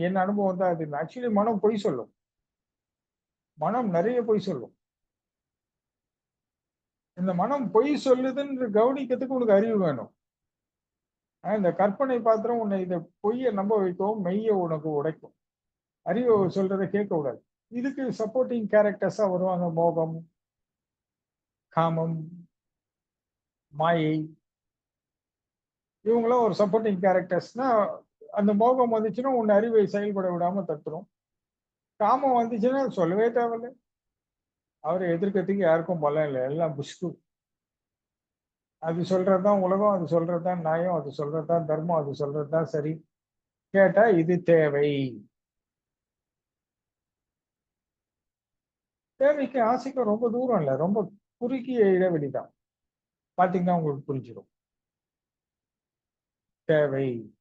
என் அனுபவம் தான் அது ஆக்சுவலி மனம் பொய் சொல்லும். மனம் நிறைய பொய் சொல்லும். இந்த மனம் பொய் சொல்லுதுன்னு கவனிக்கிறதுக்கு உனக்கு அறிவு வேணும். ஆனா, இந்த கற்பனை பாத்திரம் உன்னை இந்த பொய்யை நம்ப வைக்கும் மெய்யை உனக்கு உடைக்கும். அறிவு சொல்றதை கேட்க கூடாது இதுக்கு சப்போர்ட்டிங் கேரக்டர்ஸா வருவாங்க. மோகம் காமம் மாயை. இவங்களாம் ஒரு சப்போர்ட்டிங் கேரக்டர்ஸ்னா அந்த மோகம் வந்துச்சுன்னா உன் அறிவை செயல்பட விடாம தட்டுரும். காமம் வந்துச்சுன்னா சொல்லவே தேவையில்லை. அவரை எதிர்க்கிறதுக்கு யாருக்கும் பலம் இல்லை. எல்லாம் புஷ்கு அது சொல்றதுதான் உலகம் அது சொல்றதுதான் நியாயம் அது சொல்றதுதான் தர்மம் அது சொல்றதுதான் சரி. கேட்டா இது தேவை. தேவைக்கு ஆசைக்கு ரொம்ப தூரம் இல்லை. ரொம்ப குறுகிய இடைவெளி தான் பாத்தீங்கன்னா உங்களுக்கு புரிஞ்சிடும் தேவை.